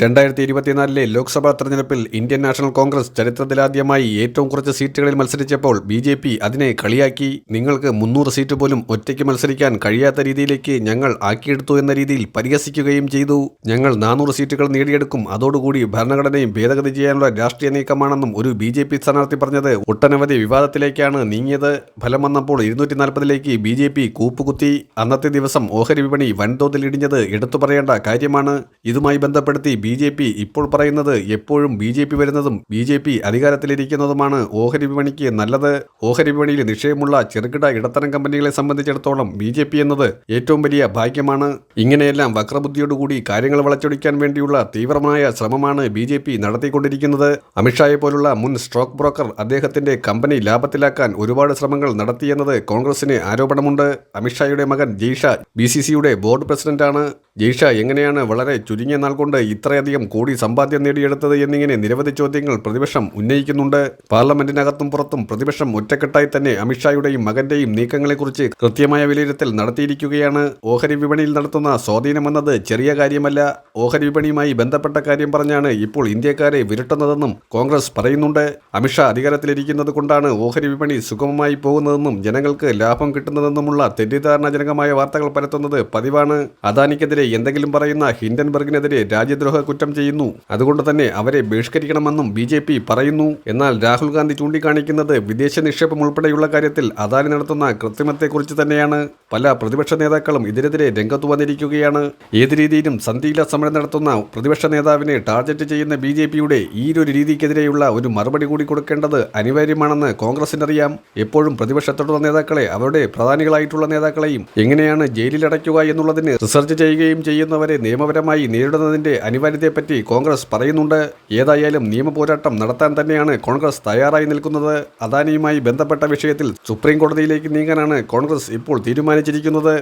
രണ്ടായിരത്തി ഇരുപത്തിനാലിലെ ലോക്സഭാ തെരഞ്ഞെടുപ്പിൽ ഇന്ത്യൻ നാഷണൽ കോൺഗ്രസ് ചരിത്രത്തിലാദ്യമായി ഏറ്റവും കുറച്ച് സീറ്റുകളിൽ മത്സരിച്ചപ്പോൾ ബി ജെ പി അതിനെ കളിയാക്കി. നിങ്ങൾക്ക് മുന്നൂറ് സീറ്റ് പോലും ഒറ്റയ്ക്ക് മത്സരിക്കാൻ കഴിയാത്ത രീതിയിലേക്ക് ഞങ്ങൾ ആക്കിയെടുത്തു എന്ന രീതിയിൽ പരിഹസിക്കുകയും ചെയ്തു. ഞങ്ങൾ നാനൂറ് സീറ്റുകൾ നേടിയെടുക്കും. അതോടുകൂടി ഭരണഘടനയും ഭേദഗതി ചെയ്യാനുള്ള രാഷ്ട്രീയ നീക്കമാണെന്നും ഒരു ബി ജെ പി സ്ഥാനാർത്ഥി പറഞ്ഞത് ഒട്ടനവധി വിവാദത്തിലേക്കാണ് നീങ്ങിയത്. ഫലം വന്നപ്പോൾ ഇരുന്നൂറ്റി നാൽപ്പതിലേക്ക് ബി ജെ പി കൂപ്പുകുത്തി. അന്നത്തെ ദിവസം ഓഹരി വിപണി വൻതോതിൽ ഇടിഞ്ഞത് എടുത്തു പറയേണ്ട കാര്യമാണ്. ഇതുമായി ബന്ധപ്പെടുത്തി ബി ജെ പി ഇപ്പോൾ പറയുന്നത് എപ്പോഴും ബി ജെ പി വരുന്നതും ബി ജെ പി അധികാരത്തിലിരിക്കുന്നതുമാണ് ഓഹരി വിപണിക്ക് നല്ലത്. ഓഹരി വിപണിയിൽ നിക്ഷേപമുള്ള ചെറുകിട ഇടത്തരം കമ്പനികളെ സംബന്ധിച്ചിടത്തോളം ബി ജെ പി എന്നത് ഏറ്റവും വലിയ ഭാഗ്യമാണ്. ഇങ്ങനെയെല്ലാം വക്രബുദ്ധിയോടുകൂടി കാര്യങ്ങൾ വളച്ചൊടിക്കാൻ വേണ്ടിയുള്ള തീവ്രമായ ശ്രമമാണ് ബി ജെ പി നടത്തിക്കൊണ്ടിരിക്കുന്നത്. അമിത്ഷായെ പോലുള്ള മുൻ സ്റ്റോക്ക് ബ്രോക്കർ അദ്ദേഹത്തിന്റെ കമ്പനി ലാഭത്തിലാക്കാൻ ഒരുപാട് ശ്രമങ്ങൾ നടത്തിയെന്നത് കോൺഗ്രസിന് ആരോപണമുണ്ട്. അമിത്ഷായുടെ മകൻ ജയ്ഷ ബി സി സിയുടെ ബോർഡ് പ്രസിഡന്റാണ്. ജയ്ഷ എങ്ങനെയാണ് വളരെ ചുരുങ്ങിയ നാൾ കൊണ്ട് ഇത്രയധികം കോടി സമ്പാദ്യം നേടിയെടുത്തത് എന്നിങ്ങനെ നിരവധി ചോദ്യങ്ങൾ പ്രതിപക്ഷം ഉന്നയിക്കുന്നുണ്ട്. പാർലമെന്റിനകത്തും പുറത്തും പ്രതിപക്ഷം ഒറ്റക്കെട്ടായി തന്നെ അമിത്ഷായുടെയും മകന്റെയും നീക്കങ്ങളെക്കുറിച്ച് കൃത്യമായ വിലയിരുത്തൽ നടത്തിയിരിക്കുകയാണ്. ഓഹരി വിപണിയിൽ നടത്തുന്ന സ്വാധീനമെന്നത് ചെറിയ കാര്യമല്ല. ഓഹരി വിപണിയുമായി ബന്ധപ്പെട്ട കാര്യം പറഞ്ഞാണ് ഇപ്പോൾ ഇന്ത്യക്കാരെ വിരട്ടുന്നതെന്നും കോൺഗ്രസ് പറയുന്നുണ്ട്. അമിത്ഷാ അധികാരത്തിലിരിക്കുന്നത് കൊണ്ടാണ് ഓഹരി വിപണി സുഗമമായി പോകുന്നതെന്നും ജനങ്ങൾക്ക് ലാഭം കിട്ടുന്നതെന്നുമുള്ള തെറ്റിദ്ധാരണാജനകമായ വാർത്തകൾ പരത്തുന്നത് പതിവാണ്. അദാനിക്കെതിരെ എന്തെങ്കിലും പറയുന്ന ഹിൻഡൻബർഗിനെതിരെ രാജ്യദ്രോഹ കുറ്റം ചെയ്യുന്നു. അതുകൊണ്ട് തന്നെ അവരെ ബഹിഷ്കരിക്കണമെന്നും ബി പറയുന്നു. എന്നാൽ രാഹുൽ ഗാന്ധി ചൂണ്ടിക്കാണിക്കുന്നത് വിദേശ നിക്ഷേപം ഉൾപ്പെടെയുള്ള കാര്യത്തിൽ അദാനി നടത്തുന്ന കൃത്രിമത്തെക്കുറിച്ച് തന്നെയാണ്. പല പ്രതിപക്ഷ നേതാക്കളും ഇതിനെതിരെ രംഗത്ത് വന്നിരിക്കുകയാണ്. ഏത് രീതിയിലും സന്ധിയില സമരം നടത്തുന്ന പ്രതിപക്ഷ നേതാവിനെ ടാർഗറ്റ് ചെയ്യുന്ന ബി ജെ പിയുടെ ഈ ഒരു രീതിക്കെതിരെയുള്ള ഒരു മറുപടി കൂടി കൊടുക്കേണ്ടത് അനിവാര്യമാണെന്ന് കോൺഗ്രസിനറിയാം. എപ്പോഴും പ്രതിപക്ഷത്തോടുള്ള നേതാക്കളെ അവരുടെ പ്രധാനികളായിട്ടുള്ള നേതാക്കളെയും എങ്ങനെയാണ് ജയിലിലടയ്ക്കുക എന്നുള്ളതിന് റിസർച്ച് ചെയ്യുകയും ചെയ്യുന്നവരെ നിയമപരമായി നേരിടുന്നതിന്റെ അനിവാര്യതയെപ്പറ്റി കോൺഗ്രസ് പറയുന്നുണ്ട്. ഏതായാലും നിയമപോരാട്ടം നടത്താൻ തന്നെയാണ് കോൺഗ്രസ് തയ്യാറായി നിൽക്കുന്നത്. അദാനിയുമായി ബന്ധപ്പെട്ട വിഷയത്തിൽ സുപ്രീം കോടതിയിലേക്ക് നീങ്ങാനാണ് കോൺഗ്രസ് ഇപ്പോൾ തീരുമാനിച്ചിരിക്കുന്നത്.